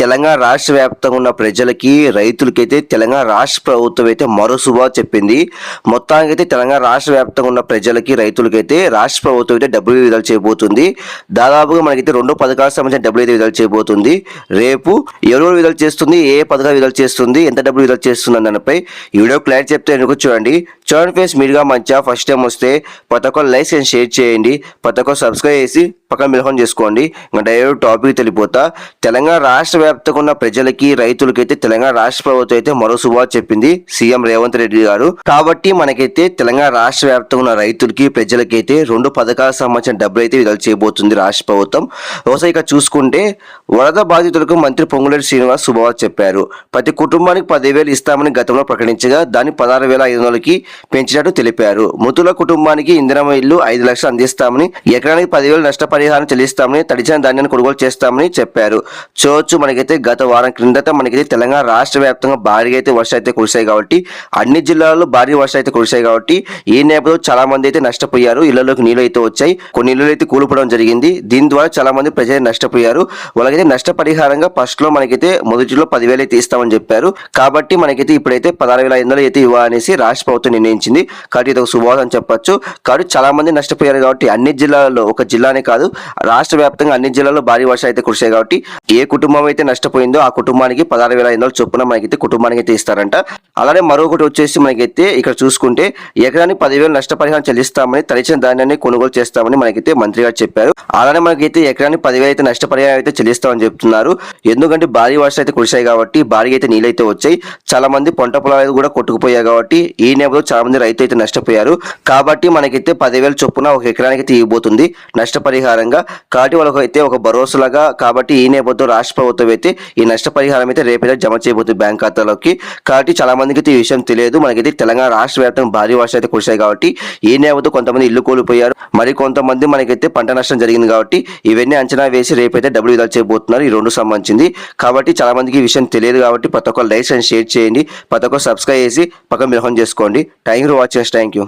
తెలంగాణ రాష్ట్ర వ్యాప్తంగా ఉన్న ప్రజలకి రైతులకైతే తెలంగాణ రాష్ట్ర ప్రభుత్వం అయితే మరో శుభా చెప్పింది. మొత్తానికి అయితే తెలంగాణ రాష్ట్ర వ్యాప్తంగా ఉన్న ప్రజలకి రైతులకైతే రాష్ట్ర ప్రభుత్వం అయితే డబ్బులు విడుదల చేయబోతుంది. దాదాపుగా మనకైతే రెండు పథకాలకు సంబంధించిన డబ్బులు అయితే విడుదల చేయబోతుంది. రేపు ఎవరు విడుదల చేస్తుంది ఏ పథకాలు విడుదల చేస్తుంది ఎంత డబ్బులు విడుదల చేస్తుంది దానిపై ఈ వీడియో క్లారిటీ చెప్తే ఎందుకు చూడండి. చూడండి ఫేస్ మీరుగా మంచిగా ఫస్ట్ టైం వస్తే ప్రతి ఒక్కరు లైక్ అండ్ షేర్ చేయండి. ప్రతి సబ్స్క్రైబ్ చేసి పక్కన మిలహం చేసుకోండి. ఇంకా డైరెక్ట్ టాపిక్ తెలిపోతా. తెలంగాణ రాష్ట్ర వ్యాప్తంగా ఉన్న ప్రజలకి రైతులకి అయితే తెలంగాణ రాష్ట్ర ప్రభుత్వం అయితే మరో శుభార్త చెప్పింది సీఎం రేవంత్ రెడ్డి గారు. కాబట్టి మనకైతే తెలంగాణ రాష్ట్ర వ్యాప్తంగా ఉన్న రైతులకి ప్రజలకైతే రెండు పథకాలకు సంబంధించిన డబ్బులు అయితే విడుదల చేయబోతుంది రాష్ట్ర ప్రభుత్వం. ఒకసారి ఇక చూసుకుంటే వరద బాధితులకు మంత్రి పొంగులేటి శ్రీనివాస్ శుభవార్త చెప్పారు. ప్రతి కుటుంబానికి పదివేలు ఇస్తామని గతంలో ప్రకటించగా దాన్ని పదహారు వేల ఐదు వందలకి పెంచినట్టు తెలిపారు. మృతుల కుటుంబానికి ఇంధనం ఇల్లు ఐదు లక్షలు అందిస్తామని ఎకరానికి పదివేలు నష్టపరిహారం చెల్లిస్తామని తడిచిన ధాన్యాన్ని కొనుగోలు చేస్తామని చెప్పారు. చూడొచ్చు మనకైతే గత వారం క్రిందట మనకైతే తెలంగాణ రాష్ట్ర వ్యాప్తంగా భారీగా అయితే వర్షాలు అయితే కురిశాయి కాబట్టి అన్ని జిల్లాల్లో భారీ వర్షాలు అయితే కురిశాయి కాబట్టి ఈ నేపథ్యంలో చాలా మంది అయితే నష్టపోయారు. ఇళ్ళలోకి నీళ్ళు అయితే వచ్చాయి. కొన్ని ఇళ్ళు అయితే కూలిపోవడం జరిగింది. దీని ద్వారా చాలా మంది ప్రజలు నష్టపోయారు. వాళ్ళకైతే నష్టపరిహారంగా ఫస్ట్లో మనకైతే మొదటిలో పదివేలు అయితే ఇస్తామని చెప్పారు. కాబట్టి మనకైతే ఇప్పుడైతే పదహారు వేల ఐదు వందలు అయితే ఇవ్వాలనేసి రాష్ట్ర ప్రభుత్వం నిర్ణయించింది. కాబట్టి ఇది ఒక శుభవార్త అని చెప్పొచ్చు. కాబట్టి చాలా మంది నష్టపోయారు కాబట్టి అన్ని జిల్లాల్లో ఒక జిల్లానే కాదు రాష్ట్ర వ్యాప్తంగా అన్ని జిల్లాల్లో భారీ వర్షాలు అయితే కురిశాయి కాబట్టి ఏ కుటుంబం అయితే నష్టపోయిందో ఆ కుటుంబానికి పదహారు వేల ఐదు వందలు చొప్పున మనకైతే కుటుంబానికి అయితే ఇస్తారంట. అలానే మరొకటి వచ్చేసి మనకైతే ఇక్కడ చూసుకుంటే ఎకరానికి పదివేలు నష్టపరిహారం చెల్లిస్తామని తడిచిన ధాన్యాన్ని కొనుగోలు చేస్తామని మనకైతే మంత్రి గారు చెప్పారు. అలానే మనకైతే ఎకరానికి పదివేలు అయితే నష్టపరిహారం అయితే చెల్లిస్తామని చెప్తున్నారు. ఎందుకంటే భారీ వర్షాలు అయితే కురిశాయి కాబట్టి భారీగా అయితే నీళ్ళు అయితే వచ్చాయి. చాలా మంది పంట పొలాలు కూడా కొట్టుకుపోయాయి కాబట్టి ఈ నేపథ్యంలో చాలా మంది రైతు అయితే నష్టపోయారు. కాబట్టి మనకైతే పదివేల చొప్పున ఒక ఎకరానికి అయితే ఇవ్వబోతుంది నష్టపరిహారంగా. కాబట్టి వాళ్ళకైతే ఒక భరోసాగా కాబట్టి ఈ నేపథ్యంలో రాష్ట్ర ప్రభుత్వం అయితే ఈ నష్టపరిహారం అయితే రేపైతే జమ చేయబోతుంది బ్యాంక్ ఖాతాలోకి. కాబట్టి చాలా మందికి అయితే ఈ విషయం తెలియదు. మనకైతే తెలంగాణ రాష్ట్ర వ్యాప్తంగా భారీ వర్షాలు అయితే కురిశాయి కాబట్టి ఈ నేవతో కొంతమంది ఇల్లు కోల్పోయారు. మరి కొంతమంది మనకైతే పంట నష్టం జరిగింది కాబట్టి ఇవన్నీ అంచనా వేసి రేపైతే డబ్బులు విడుదల చేయబోతున్నారు. ఈ రెండు సంబంధించింది. కాబట్టి చాలా మందికి ఈ విషయం తెలియదు కాబట్టి ప్రతి ఒక్కరు లైక్స్ అండ్ షేర్ చేయండి. ప్రతి ఒక్కరు సబ్స్క్రైబ్ చేసి పక్కన మిలహం చేసుకోండి. Thank you watching thank you